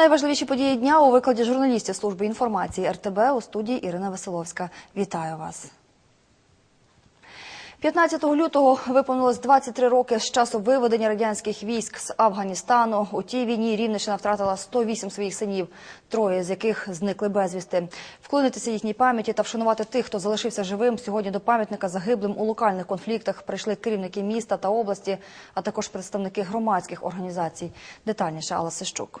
Найважливіші події дня у викладі журналістів служби інформації РТБ у студії Ірина Василовська. Вітаю вас. 15 лютого виповнилось 23 роки з часу виведення радянських військ з Афганістану. У тій війні Рівненщина втратила 108 своїх синів, троє з яких зникли безвісти. Вклонитися їхній пам'яті та вшанувати тих, хто залишився живим. Сьогодні до пам'ятника загиблим у локальних конфліктах прийшли керівники міста та області, а також представники громадських організацій. Детальніше Алла Сищук.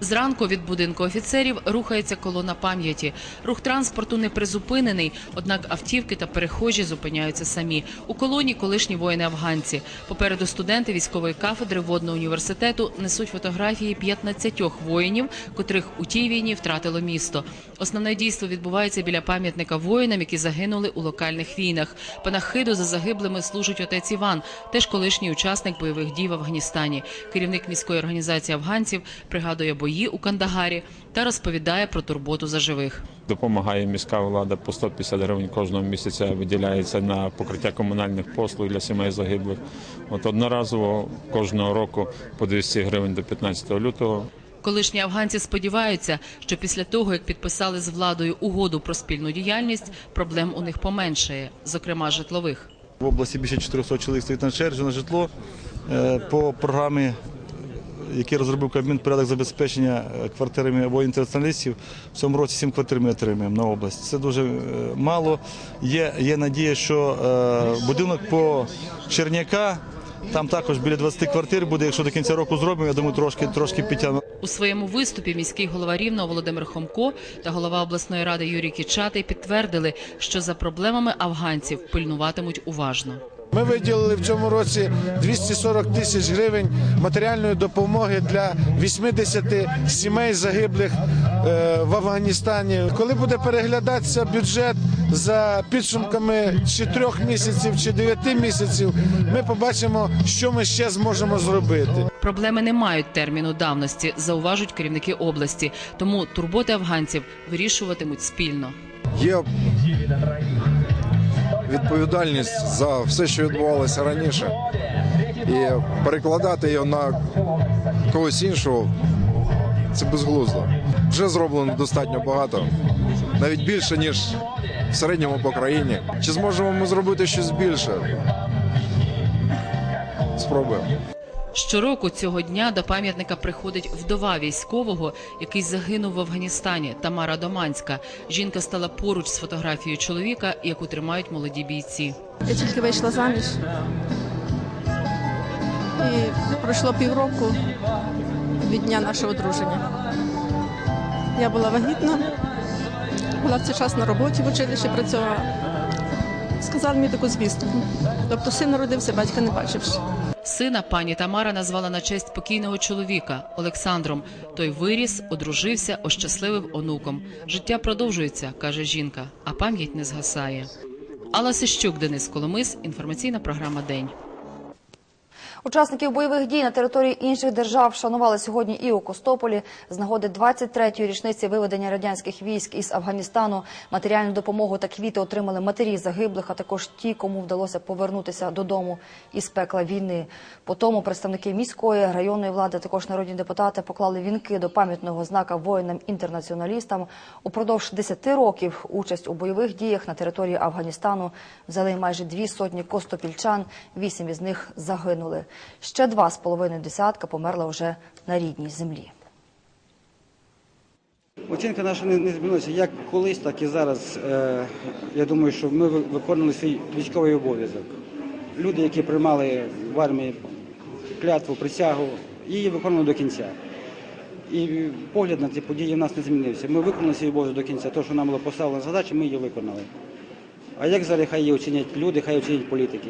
Зранку від будинку офіцерів рухається колона пам'яті. Рух транспорту не призупинений, однак автівки та перехожі зупиняються самі. У колоні колишні воїни-афганці. Попереду студенти військової кафедри водного університету несуть фотографії 15 воїнів, котрих у тій війні втратило місто. Основне дійство відбувається біля пам'ятника воїнам, які загинули у локальних війнах. Панахиду за загиблими служить отець Іван, теж колишній учасник бойових дій в Афганістані. Керівник міської організації афганців пригадує бої у Кандагарі та розповідає про турботу за живих. Допомагає міська влада по 150 гривень кожного місяця виділяється на покриття комунальних послуг для сімей загиблих. От одноразово кожного року по 200 гривень до 15 лютого. Колишні афганці сподіваються, що після того, як підписали з владою угоду про спільну діяльність, проблем у них поменшає, зокрема житлових. В області більше 400 чоловік стоїть на черзі на житло. Е, По програмі, який розробив Кабмін, порядок забезпечення е, квартирами воїнтернаціоналістів, в цьому році 7 квартир ми отримаємо на область. Це дуже е, мало. Є, є надія, що е, будинок по Черняка, там також біля 20 квартир буде. Якщо до кінця року зробимо, я думаю, трошки, трошки підтягнемо. У своєму виступі міський голова Рівного Володимир Хомко та голова обласної ради Юрій Кічатий підтвердили, що за проблемами афганців пильнуватимуть уважно. Ми виділили в цьому році 240 тисяч гривень матеріальної допомоги для 80 сімей загиблих е, в Афганістані. Коли буде переглядатися бюджет за підсумками чи трьох місяців, чи дев'яти місяців, ми побачимо, що ми ще зможемо зробити. Проблеми не мають терміну давності, зауважують керівники області. Тому турботи афганців вирішуватимуть спільно. є відповідальність за все, що відбувалося раніше, і перекладати його на когось іншого це безглуздо. Вже зроблено достатньо багато, навіть більше ніж в середньому по країні. Чи зможемо ми зробити щось більше? Спробуємо. Щороку цього дня до пам'ятника приходить вдова військового, який загинув в Афганістані, Тамара Доманська. Жінка стала поруч з фотографією чоловіка, яку тримають молоді бійці. Я тільки вийшла заміж. І пройшло півроку від дня нашого одруження. Я була вагітна, була в цей час на роботі в училищі працювала. Сказали мені таку звістку. Тобто син народився, батька не бачивши. Сина пані Тамара назвала на честь покійного чоловіка Олександром. Той виріс, одружився, ощасливив онуком. Життя продовжується, каже жінка, а пам'ять не згасає. Алла Сищук, Денис Коломис, інформаційна програма День. Учасників бойових дій на території інших держав вшанували сьогодні і у Костополі з нагоди 23-ї річниці виведення радянських військ із Афганістану. Матеріальну допомогу та квіти отримали матері загиблих, а також ті, кому вдалося повернутися додому із пекла війни. По тому представники міської районної влади, також народні депутати поклали вінки до пам'ятного знака воїнам-інтернаціоналістам. Упродовж 10 років участь у бойових діях на території Афганістану взяли майже дві сотні костопільчан. Вісім із них загинули. Ще два з половиною десятка померла вже на рідній землі. Оцінка наша не, змінилася як колись, так і зараз. Е, я думаю, що ми ви- виконували свій військовий обов'язок. Люди, які приймали в армії клятву, присягу, її виконували до кінця. І погляд на ці події в нас не змінився. Ми виконали свій обов'язок до кінця. Те, що нам було поставлено задача, ми її виконали. А як зараз хай її оцінять люди, хай оцінять політики.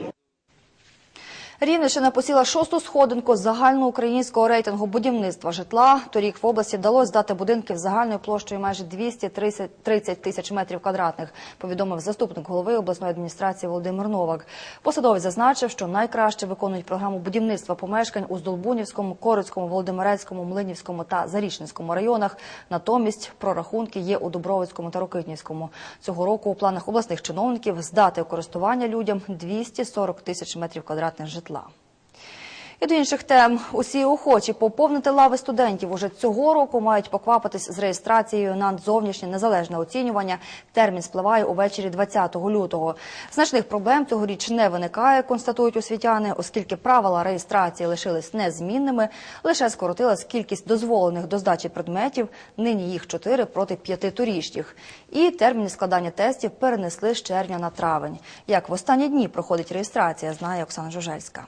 Рівненщина посіла шосту сходинку загальноукраїнського рейтингу будівництва житла. Торік в області вдалося здати будинків загальною площею майже 230 тисяч метрів квадратних, повідомив заступник голови обласної адміністрації Володимир Новак. Посадовець зазначив, що найкраще виконують програму будівництва помешкань у Здолбунівському, Корицькому, Володимирецькому, Млинівському та Зарічненському районах. Натомість прорахунки є у Дубровицькому та Рокитнівському. Цього року у планах обласних чиновників здати користування людям 240 тисяч метрів квадратних житла. І І до інших тем. Усі охочі поповнити лави студентів уже цього року мають поквапитись з реєстрацією на зовнішнє незалежне оцінювання. Термін спливає увечері 20 лютого. Значних проблем цьогоріч не виникає, констатують освітяни, оскільки правила реєстрації лишились незмінними. Лише скоротилась кількість дозволених до здачі предметів. Нині їх чотири проти п'яти торішніх. І терміни складання тестів перенесли з червня на травень. Як в останні дні проходить реєстрація, знає Оксана Жужельська.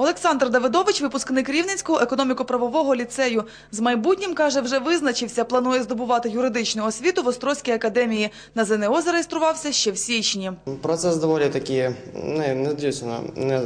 Олександр Давидович, випускник Рівненського економіко-правового ліцею. З майбутнім, каже, вже визначився, планує здобувати юридичну освіту в Острозькій академії. На ЗНО зареєструвався ще в січні. Процес доволі таки не, дійсно не,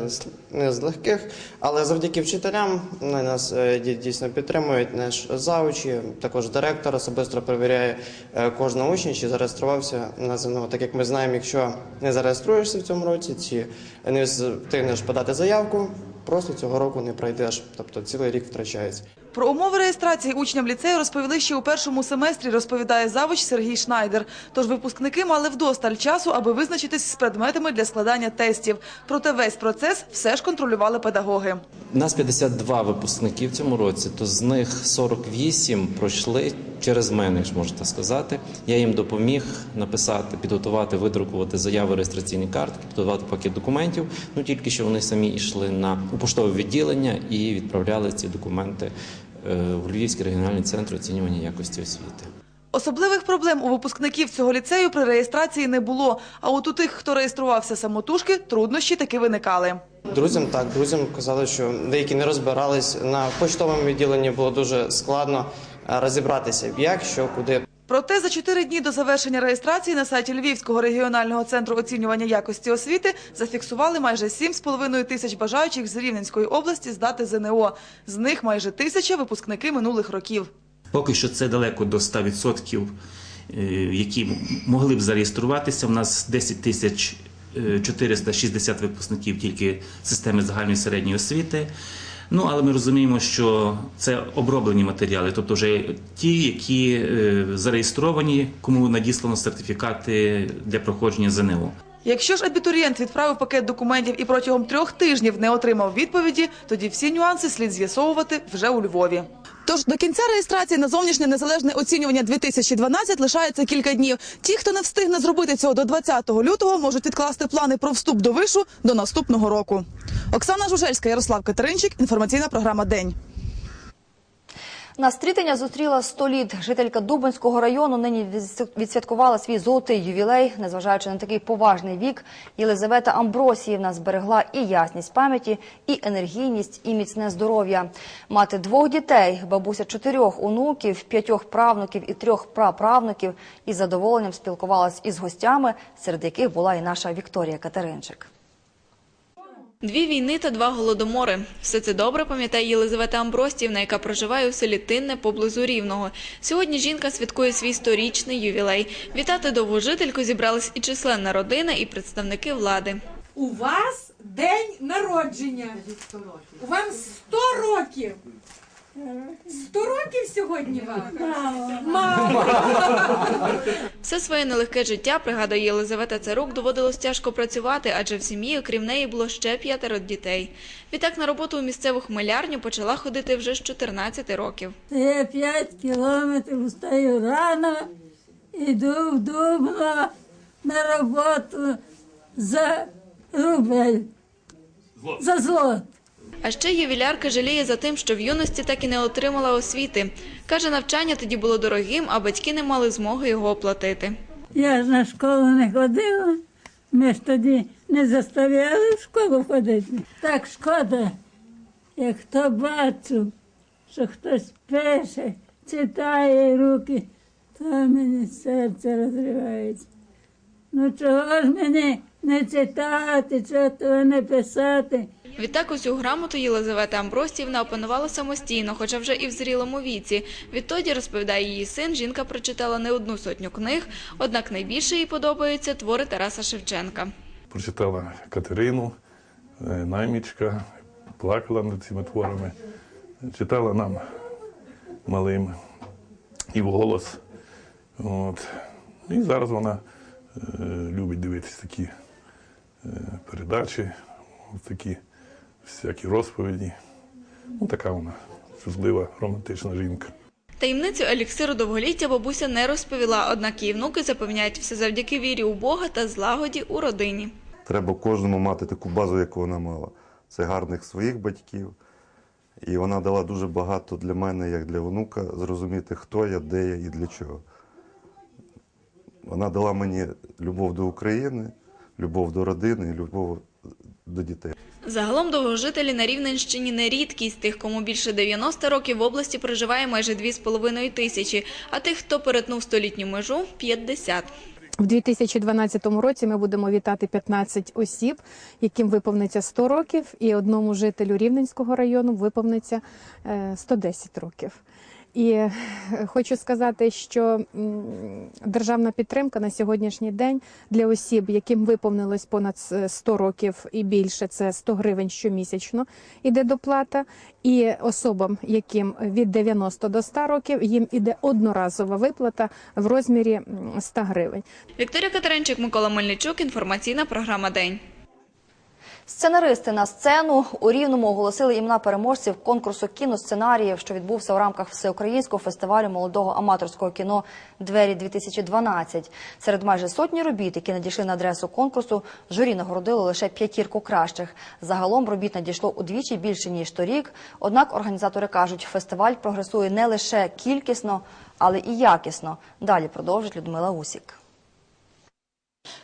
не з легких, але завдяки вчителям вони нас е, дійсно підтримують. Наш заучі, також директор особисто перевіряє е, кожного учня, чи зареєструвався на ЗНО. Так як ми знаємо, якщо не зареєструєшся в цьому році, чи не встигнеш подати заявку, просто цього року не пройдеш. Тобто цілий рік втрачається. Про умови реєстрації учням ліцею розповіли ще у першому семестрі, розповідає завуч Сергій Шнайдер. Тож випускники мали вдосталь часу, аби визначитись з предметами для складання тестів. Проте весь процес все ж контролювали педагоги. У нас 52 випускники в цьому році, то з них 48 пройшли через мене, якщо можна сказати. Я їм допоміг написати, підготувати, видрукувати заяви реєстраційні картки, підготувати пакет документів. Ну тільки що вони самі йшли на у поштове відділення і відправляли ці документи е, в Львівський регіональний центр оцінювання якості освіти. Особливих проблем у випускників цього ліцею при реєстрації не було. А от у тих, хто реєструвався самотужки, труднощі таки виникали. Друзям так, друзям казали, що деякі не розбирались. На поштовому відділенні було дуже складно е, розібратися, як, що, куди. Проте за чотири дні до завершення реєстрації на сайті Львівського регіонального центру оцінювання якості освіти зафіксували майже 7,5 тисяч бажаючих з Рівненської області здати ЗНО. З них майже тисяча випускники минулих років. Поки що це далеко до 100%, е, які могли б зареєструватися. У нас 10 тисяч е, 460 випускників тільки системи загальної середньої освіти. Ну, але ми розуміємо, що це оброблені матеріали, тобто вже ті, які е, зареєстровані, кому надіслано сертифікати для проходження ЗНО. Якщо ж абітурієнт відправив пакет документів і протягом трьох тижнів не отримав відповіді, тоді всі нюанси слід з'ясовувати вже у Львові. Тож до кінця реєстрації на зовнішнє незалежне оцінювання 2012 лишається кілька днів. Ті, хто не встигне зробити цього до 20 лютого, можуть відкласти плани про вступ до вишу до наступного року. Оксана Жужельська, Ярослав Катеринчик. Інформаційна програма День. На стрітення зустріла 100 літ. Жителька Дубинського району нині відс- відсвяткувала свій золотий ювілей. Незважаючи на такий поважний вік, Єлизавета Амбросіївна зберегла і ясність пам'яті, і енергійність, і міцне здоров'я. Мати двох дітей, бабуся чотирьох онуків, п'ятьох правнуків і трьох праправнуків із задоволенням спілкувалась із гостями, серед яких була і наша Вікторія Катеринчик. Дві війни та два голодомори. Все це добре пам'ятає Єлизавета Амбростівна, яка проживає у селі Тинне поблизу Рівного. Сьогодні жінка святкує свій сторічний ювілей. Вітати довгу жительку зібрались і численна родина, і представники влади. У вас день народження. Вам 100 років. 100 років сьогодні вам? Все своє нелегке життя, пригадує Єлизавета Царук, доводилось тяжко працювати, адже в сім'ї, окрім неї, було ще п'ятеро дітей. Відтак на роботу у місцеву хмелярню почала ходити вже з 14 років. Я 5 кілометрів встаю рано, іду в Дубно на роботу за рубель, за злот. А ще ювілярка жаліє за тим, що в юності так і не отримала освіти. Каже, навчання тоді було дорогим, а батьки не мали змоги його оплатити. Я ж на школу не ходила, ми ж тоді не заставляли в школу ходити. Так шкода, як хто бачив, що хтось пише, читає руки, то мені серце розривається. Ну чого ж мені не читати, чого не писати? Відтак усю грамоту Єлизавета Амбростівна опанувала самостійно, хоча вже і в зрілому віці. Відтоді, розповідає її син, жінка прочитала не одну сотню книг, однак найбільше їй подобаються твори Тараса Шевченка. прочитала Катерину, е, наймічка, плакала над цими творами, читала нам малим і вголос. От. І зараз вона е, любить дивитися такі е, передачі, такі всякі розповіді. Ну, така вона чутлива, романтична жінка. Таємницю еліксиру довголіття бабуся не розповіла, однак її внуки запевняють все завдяки вірі у Бога та злагоді у родині. Треба кожному мати таку базу, яку вона мала. Це гарних своїх батьків. І вона дала дуже багато для мене, як для онука, зрозуміти, хто я, де я і для чого. Вона дала мені любов до України, любов до родини, любов до дітей. Загалом довгожителі на Рівненщині не рідкість. Тих, кому більше 90 років в області проживає майже 2,5 тисячі, а тих, хто перетнув столітню межу – 50. В 2012 році ми будемо вітати 15 осіб, яким виповниться 100 років, і одному жителю Рівненського району виповниться е, 110 років. І е, хочу сказати, що державна підтримка на сьогоднішній день для осіб, яким виповнилось понад с- 100 років і більше, це 100 гривень щомісячно іде доплата. І особам, яким від 90 до 100 років, їм іде одноразова виплата в розмірі м, 100 гривень. Вікторія Катеринчик, Микола Мельничук, інформаційна програма «День». Сценаристи на сцену у Рівному оголосили імена переможців конкурсу кіносценаріїв, що відбувся у рамках всеукраїнського фестивалю молодого аматорського кіно Двері 2012 Серед майже сотні робіт, які надійшли на адресу конкурсу, журі нагородило лише п'ятірку кращих. Загалом робіт надійшло удвічі більше ніж торік. Однак організатори кажуть, фестиваль прогресує не лише кількісно, але і якісно. Далі продовжить Людмила Усік.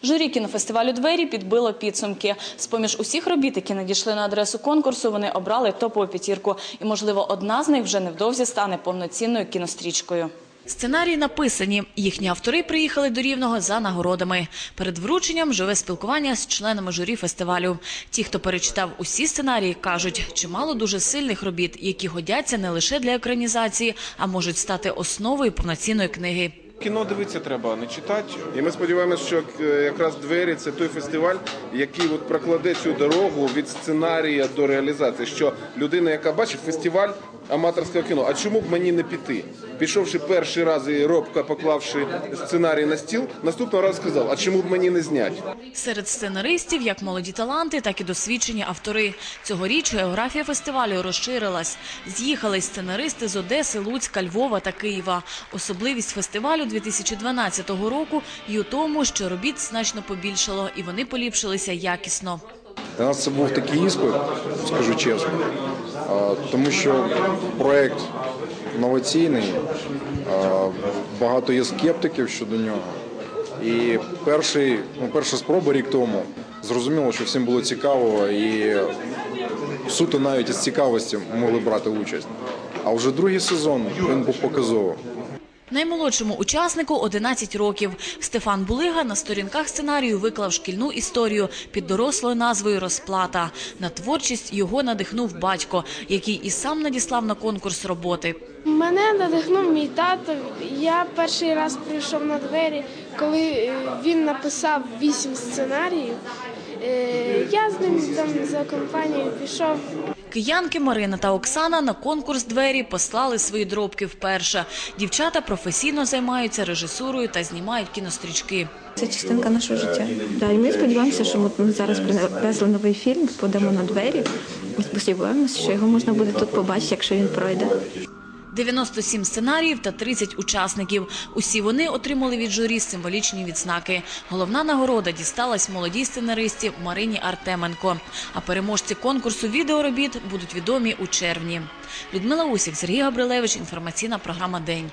Журі кінофестивалю «Двері» підбило підсумки. З-поміж усіх робіт, які надійшли на адресу конкурсу, вони обрали топову п'ятірку. І, можливо, одна з них вже невдовзі стане повноцінною кінострічкою. Сценарії написані. Їхні автори приїхали до Рівного за нагородами. Перед врученням живе спілкування з членами журі фестивалю. Ті, хто перечитав усі сценарії, кажуть, чимало дуже сильних робіт, які годяться не лише для екранізації, а можуть стати основою повноцінної книги. Кіно дивитися треба, а не читати. І ми сподіваємося, що е, якраз двері це той фестиваль, який от прокладе цю дорогу від сценарія до реалізації. Що людина, яка бачить фестиваль аматорського кіно, а чому б мені не піти? Пішовши перший раз і робко поклавши сценарій на стіл, наступного разу сказав, а чому б мені не зняти? Серед сценаристів як молоді таланти, так і досвідчені автори. Цьогоріч географія фестивалю розширилась. З'їхали сценаристи з Одеси, Луцька, Львова та Києва. Особливість фестивалю 2012 року і у тому, що робіт значно побільшало, і вони поліпшилися якісно. Для нас це був такий іспит, скажу чесно, тому що проект інноваційний, а, багато є скептиків щодо нього. І перший, ну, перша спроба рік тому зрозуміло, що всім було цікаво і суто навіть із цікавості могли брати участь. А вже другий сезон він був показовим. Наймолодшому учаснику 11 років. Стефан Булига на сторінках сценарію виклав шкільну історію під дорослою назвою Розплата. На творчість його надихнув батько, який і сам надіслав на конкурс роботи. Мене надихнув мій тато. Я перший раз прийшов на двері, коли е, він написав вісім сценаріїв. Е, Я з ним там за компанією пішов. Киянки Марина та Оксана на конкурс двері послали свої дробки вперше. Дівчата професійно займаються режисурою та знімають кінострічки. Це частинка нашого життя. Да, і ми сподіваємося, що ми зараз привезли новий фільм, подамо на двері. Сподіваємося, що його можна буде тут побачити, якщо він пройде. 97 сценаріїв та 30 учасників. Усі вони отримали від журі символічні відзнаки. Головна нагорода дісталась молодій сценаристі Марині Артеменко. А переможці конкурсу відеоробіт будуть відомі у червні. Людмила Усік, Сергій Габрилевич. Інформаційна програма День.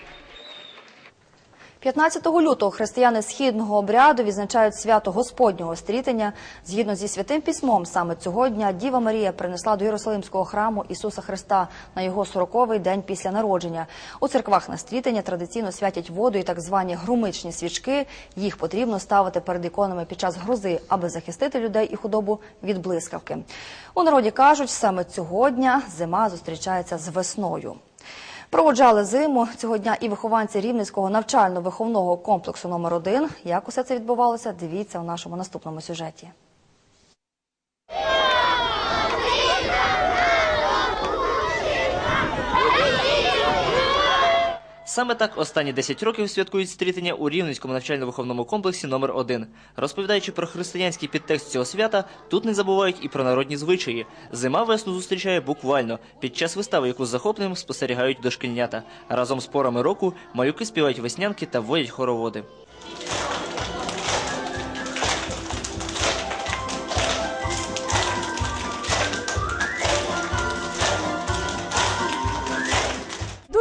15 лютого християни східного обряду відзначають свято Господнього стрітення. Згідно зі святим письмом, саме цього дня Діва Марія принесла до Єрусалимського храму Ісуса Христа на його сороковий день після народження. У церквах на стрітення традиційно святять воду і так звані грумичні свічки. Їх потрібно ставити перед іконами під час грози, аби захистити людей і худобу від блискавки. У народі кажуть, саме цього дня зима зустрічається з весною. Проводжали зиму. Цього дня і вихованці Рівненського навчально-виховного комплексу номер 1 Як усе це відбувалося, дивіться у нашому наступному сюжеті. Саме так останні 10 років святкують стрітення у Рівненському навчально-виховному комплексі номер 1 Розповідаючи про християнський підтекст цього свята, тут не забувають і про народні звичаї. Зима весну зустрічає буквально під час вистави, яку з захопленням спостерігають дошкільнята. Разом з порами року малюки співають веснянки та водять хороводи.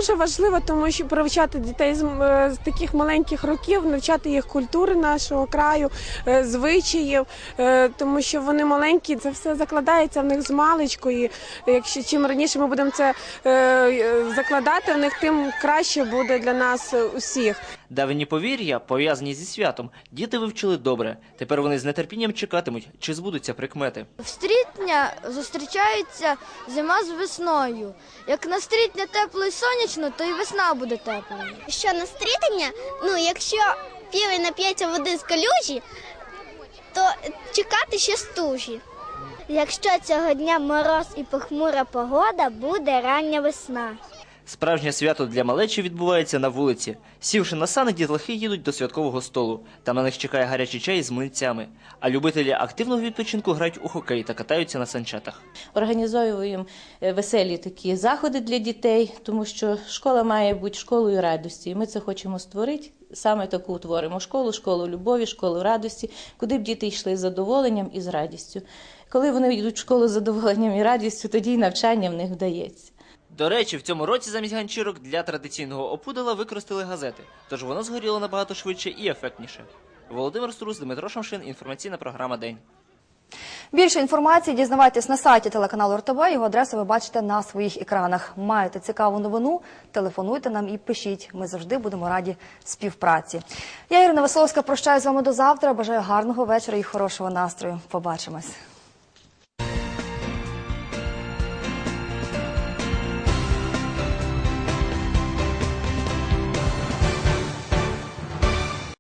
Дуже важливо, тому що привчати дітей з, е, з таких маленьких років, навчати їх культури нашого краю, е, звичаїв, е, тому що вони маленькі, це все закладається в них з маличку. Якщо чим раніше ми будемо це закладати в них, тим краще буде для нас усіх. Давні повір'я, пов'язані зі святом, діти вивчили добре. Тепер вони з нетерпінням чекатимуть, чи збудуться прикмети. В стрітня зустрічається зима з весною. Як на стрітня тепло і сонячно, то і весна буде теплою. Що на стрітання, ну якщо півень нап'ється води з калюжі, то чекати ще стужі. Якщо цього дня мороз і похмура погода, буде рання весна. Справжнє свято для малечі відбувається на вулиці. Сівши на сани, дітлахи їдуть до святкового столу. Там на них чекає гарячий чай з млинцями. А любителі активного відпочинку грають у хокей та катаються на санчатах. Організовуємо е, веселі такі заходи для дітей, тому що школа має бути школою радості. І ми це хочемо створити. Саме таку утворимо школу, школу любові, школу радості, куди б діти йшли з задоволенням і з радістю. Коли вони йдуть в школу з задоволенням і радістю, тоді й навчання в них вдається. До речі, в цьому році замість ганчірок для традиційного опудала використали газети, тож воно згоріло набагато швидше і ефектніше. Володимир Струс, Дмитро Шамшин, інформаційна програма День. Більше інформації дізнавайтесь на сайті телеканалу РТБ. Його адресу ви бачите на своїх екранах. Маєте цікаву новину? Телефонуйте нам і пишіть. Ми завжди будемо раді співпраці. Я Ірина Веселовська прощаюсь з вами до завтра. Бажаю гарного вечора і хорошого настрою. Побачимось.